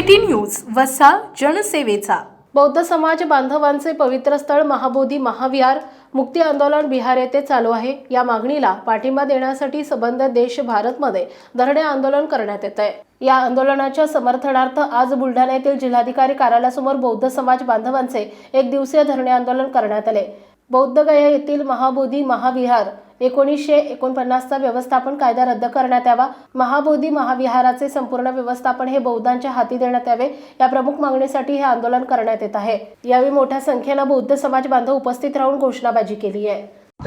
City news वसा जनसेवेचा. बौद्ध समाज बांधवांचे पवित्र स्थळ महाबोधी महाविहार मुक्ती आंदोलन बिहार येथे चालू आहे. या मागणीला पाठिंबा देण्यासाठी संबंध देश भारतमध्ये धरणे आंदोलन करण्यात येत आहे या आंदोलनाच्या समर्थनार्थ आज बुलढाणा येथील जिल्हाधिकारी कार्यालयासमोर बौद्ध समाज बांधवांचे एक दिवसीय धरणे आंदोलन करण्यात आले. बौद्ध गया येथील महाबोधी महाविहार एकोणीसशे एकोणपन्नासचा व्यवस्थापन कायदा रद्द करण्यात यावा. महाबोधी महाविहाराचे संपूर्ण व्यवस्थापन हे बौद्धांच्या हाती देण्यात यावे. या प्रमुख मागणीसाठी हे आंदोलन करण्यात येत आहे. यावेळी मोठ्या संख्येनं बौद्ध समाज बांधव उपस्थित राहून घोषणाबाजी केली आहे.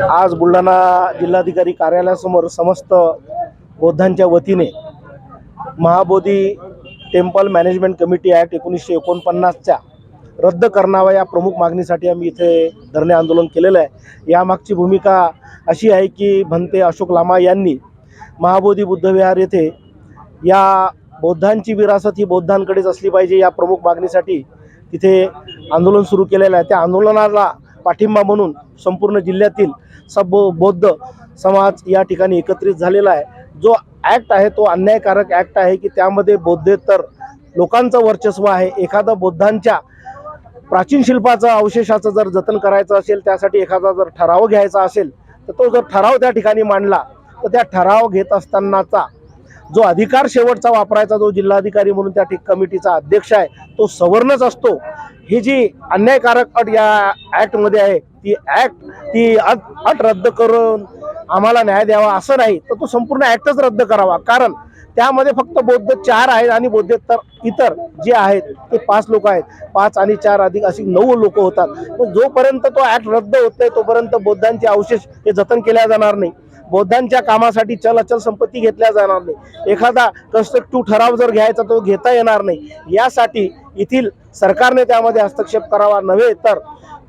आज बुलढाणा जिल्हाधिकारी कार्यालयासमोर समस्त बौद्धांच्या वतीने Mahabodhi temple management committee act एकोणीसशे एकोणपन्नासच्या रद्द करणावा या प्रमुख मागणीसाठी आम्ही इथे धरणे आंदोलन केलेलं आहे. यामागची भूमिका अशी आहे की भंते अशोक लामा यांनी महाबोधी बुद्धविहार येथे या बौद्धांची विरासत ही बौद्धांकडेच असली पाहिजे या प्रमुख मागणीसाठी तिथे आंदोलन सुरू केलेलं आहे. त्या आंदोलनाला पाठिंबा म्हणून संपूर्ण जिल्ह्यातील सब बौद्ध समाज या ठिकाणी एकत्रित झालेला आहे. जो ॲक्ट आहे तो अन्यायकारक ॲक्ट आहे की त्यामध्ये बौद्धेतर लोकांचं वर्चस्व आहे. एखादं बौद्धांच्या प्राचीन शिल्पाचं अवशेषाचं जर जतन करायचं असेल त्यासाठी एखादा जर ठराव घ्यायचा असेल तर तो जर ठराव त्या ठिकाणी मांडला तर त्या ठराव घेत असतानाचा जो अधिकार शेवटचा वापरायचा जो जिल्हाधिकारी म्हणून त्या ठिक कमिटीचा अध्यक्ष आहे तो सवर्णच असतो. ही जी अन्यायकारक अट या ॲक्टमध्ये आहे ती ॲक्ट ती अट रद्द करून आम्हाला न्याय द्यावा असं नाही तर तो संपूर्ण ॲक्टच रद्द करावा. कारण त्यामध्ये फक्त बौद्ध चार आहेत आणि बौद्धोत्तर इतर जे आहेत ते पाच लोक आहेत. पाच आणि चार अधिक अशी नऊ लोक होतात. जोपर्यंत तो ॲक्ट रद्द होत नाही तोपर्यंत बौद्धांचे अवशेष हे जतन केल्या जाणार नाही. बौद्धांच्या कामासाठी चल अचल संपत्ती घेतल्या जाणार नाही. एखादा कन्स्ट्रक्टिव्ह ठराव जर घ्यायचा तो घेता येणार नाही. यासाठी येथील सरकारने त्यामध्ये हस्तक्षेप करावा नव्हे तर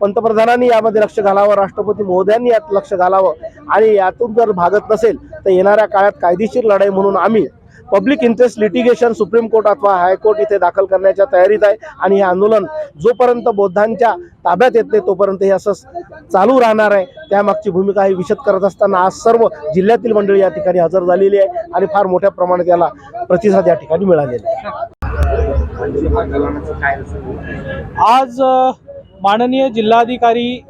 पंतप्रधानांनी यामध्ये लक्ष घालावं राष्ट्रपती महोदयांनी यात लक्ष घालावं. आणि यातून जर भागत नसेल तर येणाऱ्या काळात कायदेशीर लढाई म्हणून आम्ही public interest litigation supreme court अथवा हायकोर्ट इथे दाखल करण्याच्या तयारीत आहे. आणि हे आंदोलन जोपर्यंत बौद्धांच्या ताब्यात येत नाही तोपर्यंत हे असं चालू राहणार आहे. त्यामागची भूमिका ही विशद करत असताना आज सर्व जिल्ह्यातील मंडळी या ठिकाणी हजर झालेली आहे. आणि फार मोठ्या प्रमाणात याला प्रतिसाद या ठिकाणी मिळालेला आहे. आज माननीय जिल्हाधिकारी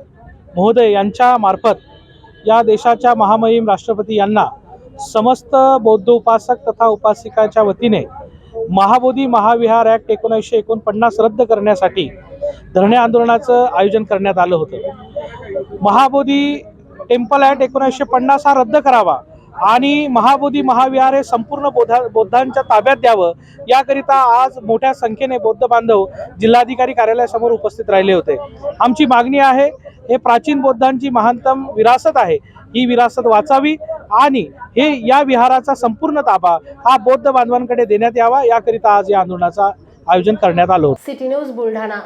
महोदय यांच्या मार्फत या देशाच्या महामहिम राष्ट्रपती यांना समस्त बौद्ध उपासक तथा उपासिकाच्या वतीने महाबोधी महाविहार ॲक्ट एकोणीसशे एकोणपन्नास रद्द करण्यासाठी धरणे आंदोलनाचं आयोजन करण्यात आलं होतं. महाबोधी टेम्पल ॲक्ट एकोणीसशे पन्नास हा रद्द करावा. आणि महाबोधी महाविहार हे संपूर्ण बौद्धा बौद्धांच्या ताब्यात द्यावं. याकरिता आज मोठ्या संख्येने बौद्ध बांधव जिल्हाधिकारी कार्यालयासमोर उपस्थित राहिले होते. आमची मागणी आहे हे प्राचीन बौद्धांची महानतम विरासत आहे. ही विरासत वाचावी आणि हे या विहाराचा संपूर्ण ताबा हा बौद्ध बांधवांकडे देण्यात यावा. याकरिता आज या आंदोलनाचं आयोजन करण्यात आलं सिटी न्यूज बुलढाणा.